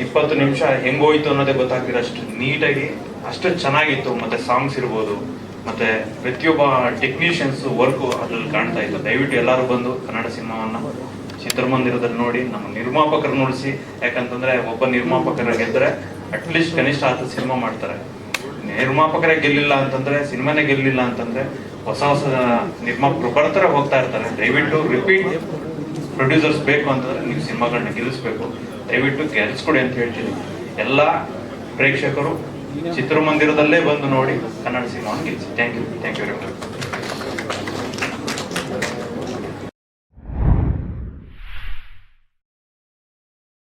ಇಪ್ಪತ್ತು ನಿಮಿಷ ಹೆಂಗೋಯ್ತು ಅನ್ನೋದೇ ಗೊತ್ತಾಗ್ತಿಲ್ಲ ಅಷ್ಟು ನೀಟಾಗಿ ಅಷ್ಟು ಚೆನ್ನಾಗಿತ್ತು. ಮತ್ತೆ ಸಾಂಗ್ಸ್ ಇರ್ಬೋದು, ಮತ್ತೆ ಪ್ರತಿಯೊಬ್ಬ ಟೆಕ್ನಿಷಿಯನ್ಸ್ ವರ್ಕ್ ಅದ್ರಲ್ಲಿ ಕಾಣ್ತಾ ಇತ್ತು ದಯವಿಟ್ಟು ಎಲ್ಲರೂ ಬಂದು ಕನ್ನಡ ಸಿನಿಮಾವನ್ನ ಚಿತ್ರಮಂದಿರದಲ್ಲಿ ನೋಡಿ, ನಮ್ಮ ನಿರ್ಮಾಪಕರನ್ನ ಉಳಿಸಿ. ಯಾಕಂತಂದ್ರೆ ಒಬ್ಬ ನಿರ್ಮಾಪಕರ ಗೆದ್ರೆ ಅಟ್ಲೀಸ್ಟ್ ಕನಿಷ್ಠ ಆತ ಸಿನಿಮಾ ಮಾಡ್ತಾರೆ. ನಿರ್ಮಾಪಕರೇ ಗೆಲ್ಲಿಲ್ಲ ಅಂತಂದ್ರೆ, ಸಿನಿಮಾನೇ ಗೆಲ್ಲಿಲ್ಲ ಅಂತಂದ್ರೆ ಹೊಸ ಹೊಸ ನಿರ್ಮಾಪಕರು ಬರ್ತಾರೆ ಹೋಗ್ತಾ ಇರ್ತಾರೆ. ದಯವಿಟ್ಟು ರಿಪೀಟ್ ಪ್ರೊಡ್ಯೂಸರ್ಸ್ ಬೇಕು ಅಂತಂದ್ರೆ ನೀವು ಸಿನಿಮಾಗಳನ್ನ ಗೆಲ್ಲಿಸ್ಬೇಕು. ದಯವಿಟ್ಟು ಗೆಲ್ಸ್ಕೊಡಿ ಅಂತ ಹೇಳ್ತೀನಿ. ಎಲ್ಲ ಪ್ರೇಕ್ಷಕರು ಚಿತ್ರಮಂದಿರದಲ್ಲೇ ಬಂದು ನೋಡಿ ಕನ್ನಡ ಸಿನಿಮಾವನ್ನು ಗೆಲ್ಲಿಸಿ. Thank you thank you very much